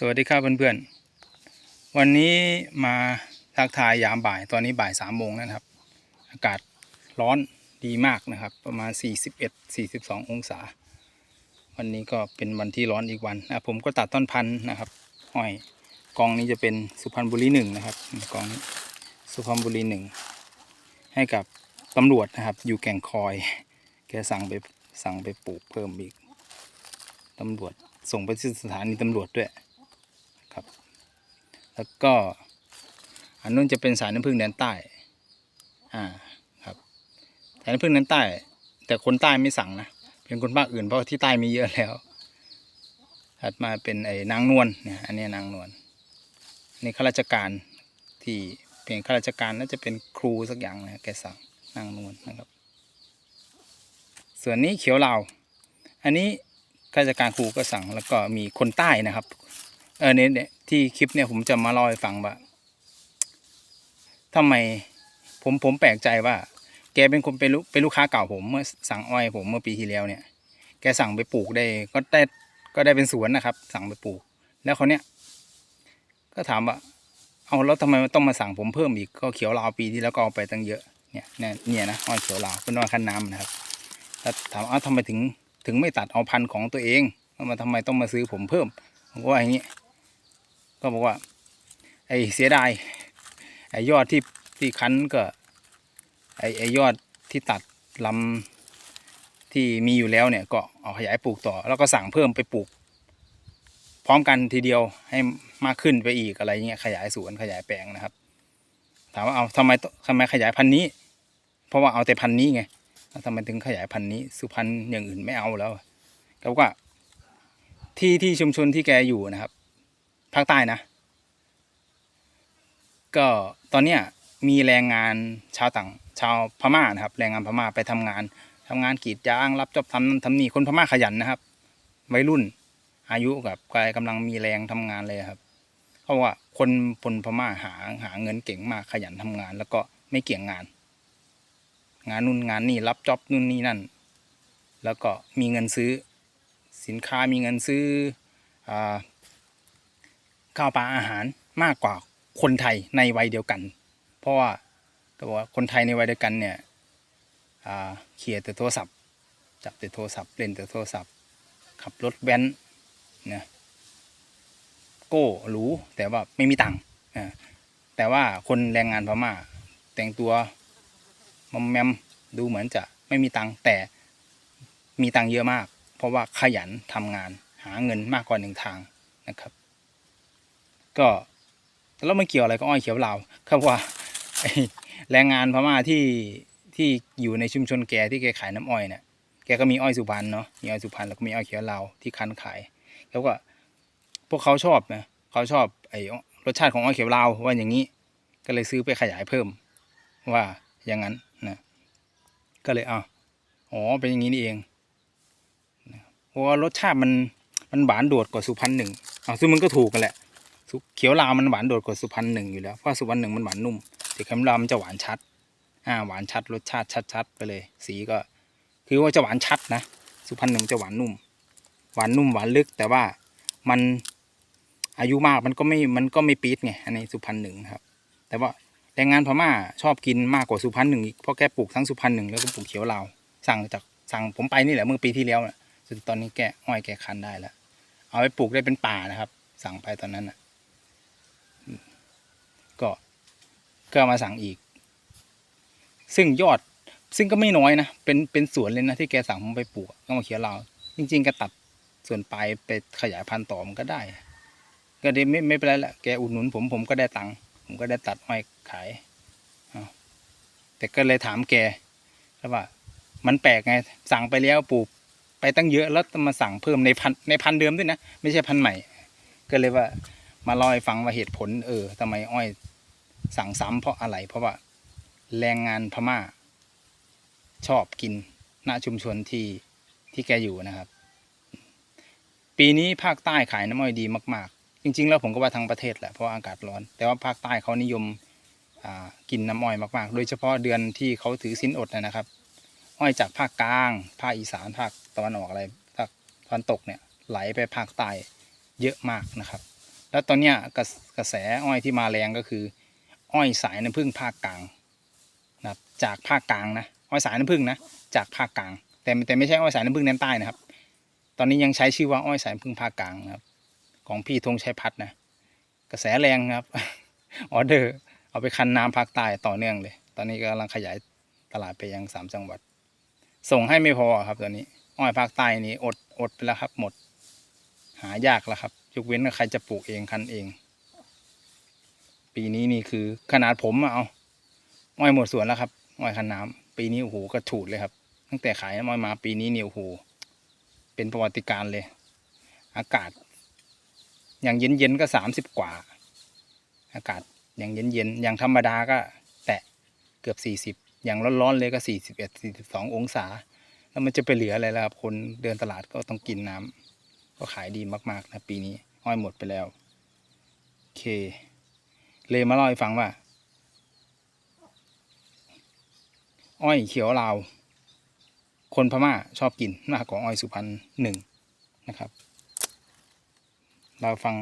สวัสดีครับเพื่อนๆ วันนี้มาทักทายยามบ่ายตอนนี้บ่ายสามโมงนะครับ อากาศร้อนดีมากนะครับ ประมาณ 41 42 องศา วันนี้ก็เป็นวันที่ร้อนอีกวันนะผมก็ตัดต้นพันธุ์นะครับห้อยกองนี้จะเป็นสุพรรณบุรีหนึ่งนะครับกองสุพรรณบุรีหนึ่งให้กับตำรวจนะครับ อยู่แก่งคอย แกสั่งไปสั่งไปปลูกเพิ่มอีกตำรวจส่งไปที่สถานีตำรวจด้วย ครับ แล้วก็อันนู้นจะเป็นสายน้ำผึ้งแดนใต้ อ่า ครับ สายน้ำผึ้งแดนใต้ แต่คนใต้ไม่สั่งนะ เป็นคนภาคอื่นเพราะที่ใต้มีเยอะแล้ว ถัดมาเป็นไอ้นางนวลเนี่ยอันนี้นางนวลนี่ข้าราชการที่เป็นข้าราชการน่าจะเป็นครูสักอย่างนะแกสั่งนางนวลนะครับ ส่วนนี้เขียวเหลาอันนี้ข้าราชการครูก็สั่งแล้วก็มีคนใต้นะครับ เออเนี่ยเนี่ยที่คลิปเนี่ยผมจะมาเล่าให้ฟังว่าทำไมผมผมแปลกใจว่า แกเป็นคนเป็นลูกเป็นลูกค้าเก่าผมเมื่อสั่งอ้อยผมเมื่อปีที่แล้วเนี่ย แกสั่งไปปลูกได้ก็ได้ก็ได้เป็นสวนนะครับ สั่งไปปลูก แล้วเขาเนี้ยก็ถามว่า เอาแล้วทำไมมันต้องมาสั่งผมเพิ่มอีกก็เขียวลาวปีที่แล้วก็เอาไปตั้งเยอะเนี่ยเนี่ยเนี่ยนะอ้อยเขียวลาวเป็นอ้อยคันน้ำนะครับแล้วถามเอาทำไมถึงถึงไม่ตัดเอาพันธุ์ของตัวเองแล้วมาทำไมต้องมาซื้อผมเพิ่มผมก็ว่าอย่างนี้ ก็บอกว่า ไอ้เสียดายไอ้ยอดที่ที่คั้นก็ไอ้ไอ้ยอดที่ตัดลำที่มีอยู่แล้วเนี่ยก็เอาขยายปลูกต่อ แล้วก็สั่งเพิ่มไปปลูก พร้อมกันทีเดียวให้มากขึ้นไปอีกอะไรเงี้ยขยายสวนขยายแปลงนะครับ ถามว่าเอาทำไมต้องทำไมขยายพันธุ์นี้ เพราะว่าเอาแต่พันธุ์นี้ไงแล้วทำไมถึงขยายพันธุ์นี้ สุพรรณอย่างอื่นไม่เอาแล้วก็บอกว่าที่ที่ชุมชนที่แกอยู่นะครับ ภาคใต้นะ ก็ตอนเนี้ยมีแรงงานชาวต่างชาวพม่านะครับ แรงงานพม่าไปทำงานทำงานกรีดยางรับจอบทำนั่นทำนี่คนพม่าขยันนะครับวัยรุ่น อายุกับกายกำลังมีแรงทำงานเลยครับเพราะว่าคนคนพม่าหาหาเงินเก่งมากขยันทำงาน แล้วก็ไม่เกี่ยงงาน งานนู่นงานนี่รับจอบนู่นนี่นั่น แล้วก็มีเงินซื้อสินค้ามีเงินซื้ออา ข้าวปลาอาหารมากกว่าคนไทยในวัยเดียวกัน เพราะว่าก็บอกว่าคนไทยในวัยเดียวกันเนี่ยเคลียแต่โทรศัพท์ จับแต่โทรศัพท์เล่นแต่โทรศัพท์ ขับรถแว้นนะโก้หรูแต่ว่าไม่มีตังค์อ่าแต่ว่าคนแรงงานพม่าแต่งตัวมอมแมมดูเหมือนจะไม่มีตังค์แต่มีตังค์เยอะมาก เพราะว่าขยันทำงานหาเงินมากกว่าหนึ่งทางนะครับ ก็แล้วมันเกี่ยวอะไรกับอ้อยเขียวลาครับว่าแรงงานพม่าที่ที่อยู่ในชุมชนแกที่แกขายน้ำอ้อยเนี่ยแกก็มีอ้อยสุพรรณเนาะมีอ้อยสุพรรณแล้วก็มีอ้อยเขียวลาที่คั้นขายแล้วก็พวกเขาชอบนะเขาชอบไอ้รสชาติของอ้อยเขียวลาว่าอย่างนี้ ก็เลยซื้อไปขยายเพิ่ม ว่าอย่างนั้นนะก็เลยอ้าวอ๋อเป็นอย่างนี้นี่เองเพราะว่ารสชาติมันมันหวานโดดกว่าสุพรรณหนึ่งอ่าซึ่งมันก็ถูกกันแหละ สุเขียวลาวมันหวานโดดกว่าสุพรรณหนึ่งอยู่แล้วเพราะสุพรรณหนึ่งมันหวานนุ่มแต่เขียวลาวมันจะหวานชัดอ่าหวานชัดรสชาติชัดๆไปเลย สีก็คือว่าจะหวานชัดนะสุพรรณหนึ่งจะหวานนุ่ม หวานนุ่มหวานลึก แต่ว่ามันอายุมากมันก็ไม่มันก็ไม่ปี๊ดไงอันนี้สุพรรณหนึ่งครับ แต่ว่าแรงงานพม่าชอบกินมากกว่าสุพรรณหนึ่งอีกเพราะแกปลูกทั้งสุพรรณหนึ่งแล้วก็ปลูกเขียวลาวสั่งจากสั่งผมไปนี่แหละเมื่อปีที่แล้วนะจนตอนนี้แกอ้อยแกคันได้แล้วเอาไปปลูกได้เป็นป่านะครับ สั่งไปตอนนั้นนะ ก็ก็มาสั่งอีก ซึ่งยอดซึ่งก็ไม่น้อยนะ เป็นเป็นสวนเลยนะที่แกสั่งผมไปปลูกก็มาเขียวเรา จริง ๆก็ตัดส่วนปลายไปขยายพันธุ์ต่อมันก็ได้ ก็ได้ไม่ไม่เป็นไรละแกอุดหนุนผมผมก็ได้ตังค์ผมก็ได้ตัดอ้อยขายแต่ก็เลยถามแกแล้วว่า มันแปลกไง สั่งไปแล้วปลูกไปตั้งเยอะแล้วมาสั่งเพิ่มในพันในพันเดิมด้วยนะ ไม่ใช่พันใหม่ ก็เลยว่ามาเล่าให้ฟังว่าเหตุผลเออทำไมอ้อย สั่งซ้ำเพราะอะไร เพราะว่าแรงงานพม่า ชอบกินณชุมชนที่ที่แกอยู่นะครับ ปีนี้ภาคใต้ขายน้ำอ้อยดีมาก ๆ จริง ๆ แล้วผมก็ว่าทั้งประเทศแหละเพราะาอากาศร้อน แต่ว่าภาคใต้เขานิยมกินน้ำอ้อยมาก ๆ โดยเฉพาะเดือนที่เขาถือสินอดนะนะครับ อ้อยจากภาคกลาง ภาคอีสานภาคตะวันออกอะไรภาคตะวันตกเนี่ยไหลไปภาคใต้เยอะมากนะครับ แล้วตอนเนี้ยกระกระแสอ้อยที่มาแรงก็คือ อ้อยสายน้ำผึ้งภาคกลางนะครับจากภาคกลางนะอ้อยสายน้ำผึ้งนะจากภาคกลาง แต่แต่ไม่ใช่อ้อยสายน้ำผึ้งแดนใต้นะครับ ตอนนี้ยังใช้ชื่อว่าอ้อยสายน้ำผึ้งภาคกลางนะครับ ของพี่ธงชัยพัฒน์นะกระแสแรงครับออเดอร์เอาไปคันน้ำภาคใต้ต่อเนื่องเลย ตอนนี้กำลังขยายตลาดไปยังสามจังหวัด ส่งให้ไม่พอครับตอนนี้ อ้อยภาคใต้นี่อดอดไปแล้วครับหมด หายากแล้วครับยกเว้นใครจะปลูกเองคันเอง ปีนี้นี่คือขนาดผมเอาอ้อยหมดสวนแล้วครับอ้อยคันน้ำปีนี้โอ้โหกระฉูดเลยครับ ตั้งแต่ขายอ้อยมาปีนี้เนี่โอ้โหเป็นประวัติการเลย อากาศ อย่างเย็นๆก็สามสิบกว่า อากาศอย่างเย็นๆอย่างธรรมดาก็ แตะเกือบสี่สิบอย่างร้อนๆเลยก็สี่สิบเอ็ดสี่สิบสององศา แล้วมันจะไปเหลืออะไรล่ะครับ คนเดินตลาดก็ต้องกินน้ำก็ขายดีมากๆนะปีนี้ อ้อยหมดไปแล้ว โอเค เลยมาเล่าให้ฟังว่า อ้อยเขียวลาว คนพม่าชอบกินมากกว่าอ้อยสุพรรณหนึ่งนะครับ เราฟัง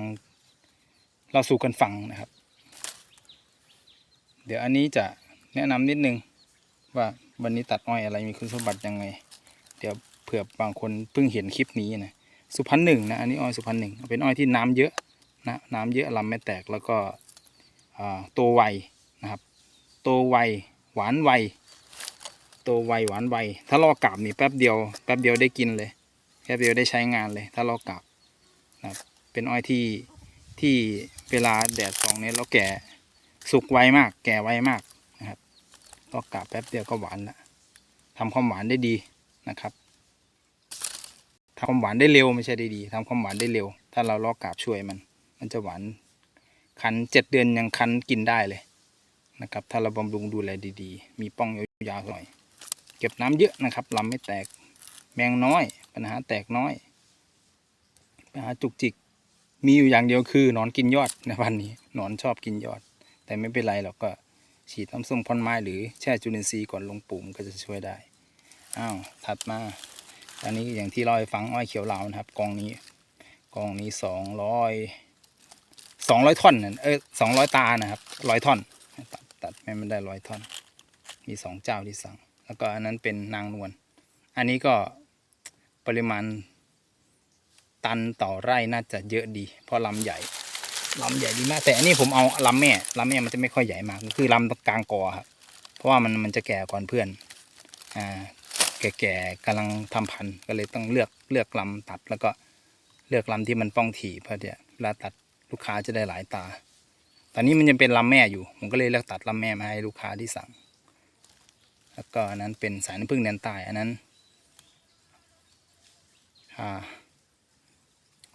เราสู่กันฟังนะครับ เดี๋ยวอันนี้จะแนะนำนิดนึงว่าวันนี้ตัดอ้อยอะไรมีคุณสมบัติยังไง เดี๋ยวเผื่อบางคนเพิ่งเห็นคลิปนี้นะสุพรรณหนึ่งนะอันนี้อ้อยสุพรรณหนึ่งเป็นอ้อยที่น้ำเยอะนะน้ำเยอะลำไม่แตกแล้วก็ โตไวนะครับ โตไวหวานไวโตไวหวานไวถ้าลอกกาบนี่แป๊บเดียวแป๊บเดียวได้กินเลยแป๊บเดียวได้ใช้งานเลย ถ้าลอกกาบนะครับเป็นอ้อยที่ที่เวลาแดดส่องเนี่ยเราแก่สุกไวมาก แก่ไวมากนะครับลอกกาบแป๊บเดียวก็หวานละทำความหวานได้ดีนะครับทำความหวานได้เร็วไม่ใช่ได้ดีทำความหวานได้เร็ว ถ้าเราลอกกาบช่วยมัน มันจะหวาน คันเจ็ดเดือนยังคันกินได้เลยนะครับ ถ้าเราบำรุงดูแลดีๆ มีป้องยาวๆหน่อย เก็บน้ำเยอะนะครับลำไม่แตก แมงน้อย ปัญหาแตกน้อย ปัญหาจุกจิก มีอยู่อย่างเดียวคือหนอนกินยอดในวันนี้หนอนชอบกินยอด แต่ไม่เป็นไรเราก็ฉีดน้ำส้มพ่นไม้หรือแช่จุลินทรีย์ก่อนลงปลูกมันก็จะช่วยได้ อ้าว ถัดมาอันนี้อย่างที่เราให้ฟังอ้อยเขียวเหลานะครับ กองนี้ กองนี้สองร้อย สองร้อยท่อนน่ะเออสองร้อยตานะครับร้อยท่อนตัดตัดให้มันได้ร้อยท่อน มีสองเจ้าที่สั่ง แล้วก็อันนั้นเป็นนางนวลอันนี้ก็ปริมาณตันต่อไร่น่าจะเยอะดี เพราะลำใหญ่ลำใหญ่ดีมาก แต่อันนี้ผมเอาลำแม่ลำแม่มันจะไม่ค่อยใหญ่มากคือลำกลางกอครับเพราะว่ามันมันจะแก่ก่อนเพื่อนอ่าแก่ๆกำลังทำพันธุ์ก็เลยต้องเลือกเลือกลำตัดแล้วก็เลือกลำที่มันป้องถี่เพื่อที่เวลาตัด ลูกค้าจะได้หลายตา ตอนนี้มันยังเป็นลำแม่อยู่ ผมก็เลยเลือกตัดลำแม่มาให้ลูกค้าที่สั่ง แล้วก็อันนั้นเป็นสายน้ำผึ้งแดนใต้อันนั้น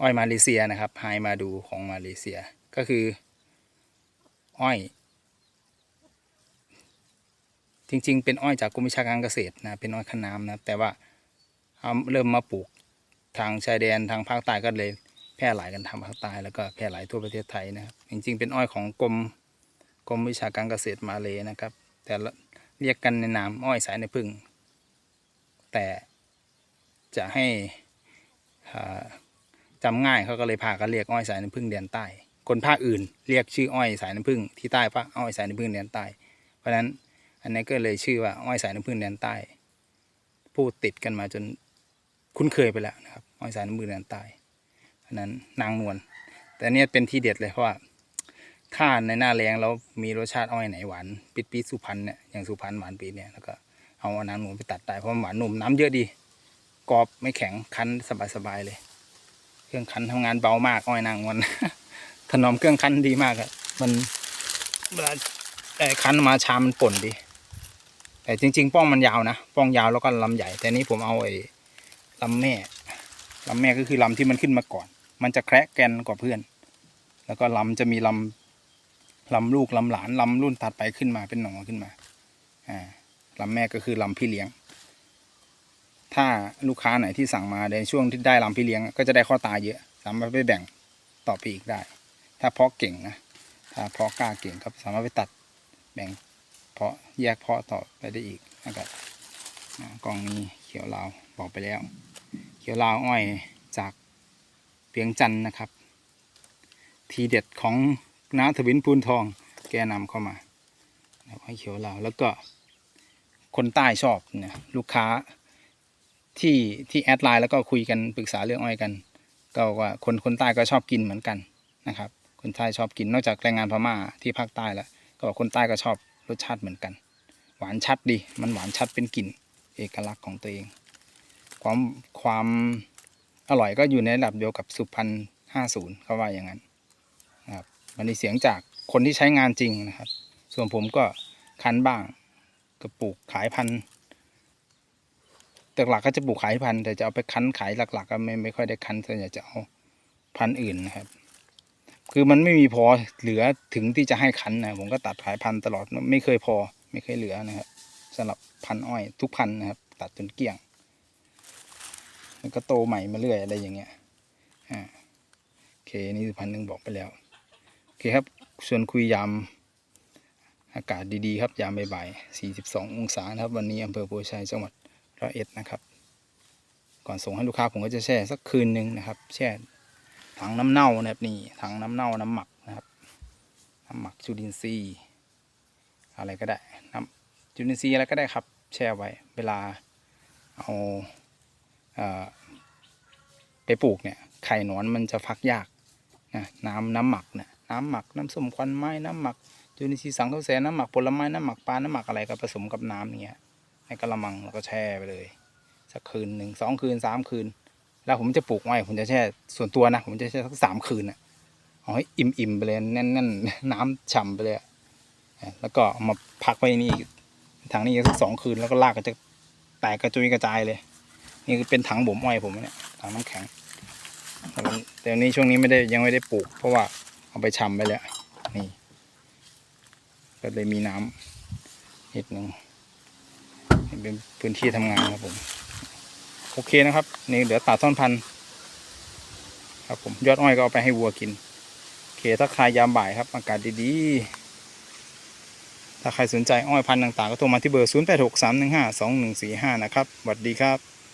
อ้อยมาเลเซียนะครับไฮมาดูของมาเลเซีย ก็คือ อ้อย จริง ๆ เป็นอ้อยจากกรมวิชาการเกษตรนะ เป็นอ้อยขนามนะ แต่ว่าเาเริ่มมาปลูกทางชายแดนทางภาคใต้ก็เลย พร่หลายกันทางภาคใต้แล้วก็แพร่หลายทั่วประเทศไทยนะครับ จริงๆ เป็นอ้อยของกรมกรมวิชาการเกษตรมาเลยนะครับ แต่เรียกกันในนามอ้อยสายในพึ่ง แต่จะให้อ่าจำง่ายเขาก็เลยพากันเรียกอ้อยสายน้ำผึ้งแดนใต้ คนภาคอื่นเรียกชื่ออ้อยสายน้ำผึ้งที่ใต้ปะอ้อยสายน้ำผึ้งแดนใต้ เพราะฉะนั้นอันนี้ก็เลยชื่อว่าอ้อยสายน้ำผึ้งแดนใต้ พูดติดกันมาจนคุ้นเคยไปแล้วนะครับอ้อยสายน้ำผึ้งแดนใต้ นั้นนางนวลแต่เนี้ยเป็นที่เด็ดเลยเพราะว่าถ้าในหน้าแรงแล้วมีรสชาติอ้อยไหนหวานปิดปีสุพรรณเนี่ยอย่างสุพรรณหวานปีเนี่ยแล้วก็เอานางนวลไปตัดได้เพราะมันหวานนุ่มน้ำเยอะดีกรอบไม่แข็งคั้นสบายๆเลย เครื่องคั้นทำงานเบามากอ้อยนางนวลถนอมเครื่องคั้นดีมากอะมันเวลาแต่คั้นมาชามมันป่นดีแต่จริง ๆ ป้องมันยาวนะ ป้องยาวแล้วก็ลำใหญ่ แต่นี้ผมเอาไอ้ลำแม่ลำแม่ก็คือลำที่มันขึ้นมาก่อน มันจะแคระแกนกว่าเพื่อน แล้วก็ลำจะมีลำลำลูกลำหลานลำรุ่นถัดไปขึ้นมาเป็นหนอขึ้นมาอ่าลำแม่ก็คือลำพี่เลี้ยง ถ้าลูกค้าไหนที่สั่งมาในช่วงที่ได้ลำพี่เลี้ยง ก็จะได้ข้อตาเยอะสามารถไปแบ่งต่อไปอีกได้ ถ้าเพาะเก่งนะถ้าเพาะกล้าเก่งก็สามารถไปตัดแบ่งเพาะแยกเพาะต่อไปได้อีกนะครับกล่องนี้เขียวลาวบอกไปแล้ว เขียวลาวอ้อยจาก เพียงจันนะครับ ทีเด็ดของน้าทวินพูนทองแกนำเข้ามาให้เขียวลาแล้วก็คนใต้ชอบเนี่ยลูกค้าที่ที่แอดไลน์แล้วก็คุยกันปรึกษาเรื่องอ้อยกัน ก็บอกว่าคนคนใต้ก็ชอบกินเหมือนกันนะครับ คนใต้ชอบกินนอกจากแรงงานพม่าที่ภาคใต้แล้วก็บอกคนใต้ก็ชอบรสชาติเหมือนกัน หวานชัดดีมันหวานชัดเป็นกลิ่นเอกลักษณ์ของตัวเอง ความความ อร่อยก็อยู่ในระดับเดียวกับสุพรรณห้าศูนย์เขาว่าอย่างนั้นนะครับมันมีเสียงจากคนที่ใช้งานจริงนะครับ ส่วนผมก็คันบ้างก็ปลูกขายพันธุ์แต่หลักก็จะปลูกขายพันธุ์แต่จะเอาไปคั้นขายหลักๆก็ไม่ไม่ค่อยได้คั้นส่วนใหญ่จะเอาพันธุ์อื่นนะครับ คือมันไม่มีพอเหลือถึงที่จะให้คั้นนะผมก็ตัดขายพันธุ์ตลอดไม่เคยพอไม่เคยเหลือนะครับสำหรับพันธุ์อ้อยทุกพันธุ์นะครับ ตัดจนเกลี้ยง แล้วก็โตใหม่มาเรื่อยอะไรอย่างเงี้ยอ่าโอเคนี่คือพันหนึ่งบอกไปแล้วโอเคครับชวนคุยยามอากาศดีๆครับยามบ่ายๆ42 องศานะครับ วันนี้อำเภอโพชัยจังหวัดร้อยเอ็ดนะครับ ก่อนส่งให้ลูกค้าผมก็จะแช่สักคืนหนึ่งนะครับ แช่ถังน้ำเน่านะครับนี่ถังน้ำเน่าน้ำหมักนะครับ น้ำหมักจุลินทรีย์อะไรก็ได้น้ำจุลินทรีย์อะไรก็ได้ครับ แช่ไว้ เวลาเอา ไปปลูกเนี่ยไข่หนอนมันจะฟักยากนะน้ำน้ำหมักเนี่ยน้ำหมักน้ำส้มควันไม้น้ำหมักจุลินทรีย์สังเคราะห์แสงน้ำหมักผลไม้น้ำหมักปลาน้ำหมักอะไรก็ผสมกับน้ำอย่างเงี้ยในกระมังแล้วก็แช่ไปเลย สักคืนหนึ่งสองคืนสามคืน แล้วผมจะปลูกไว้ผมจะแช่ส่วนตัวนะ ผมจะแช่สักสามคืนนะเอาให้อิ่มอิ่มๆไปเลยแน่นๆน้ำฉ่ำไปเลยแล้วก็มาพักไว้นี่อีกถังนี้อีกสักสองคืนแล้วก็ลากก็จะแตกกระจุยกระจายเลย นี่คือเป็นถังบ่มอ้อยผมเนี่ยถังน้ำแข็งแต่วันนี้ช่วงนี้ไม่ได้ยังไม่ได้ปลูก เพราะว่าเอาไปชำไปแล้วนี่ ก็เลยมีน้ำนิดนึงเป็นพื้นที่ทำงานครับผมโอเคนะครับ นี่เหลือตัดท่อนพันธุ์ครับผมยอดอ้อยก็เอาไปให้วัวกินโอเคถ้าใครยามบ่ายครับ อากาศดีๆ ถ้าใครสนใจอ้อยพันธุ์ต่างๆ ก็โทรมาที่เบอร์ 0863152145 นะครับสวัสดีครับ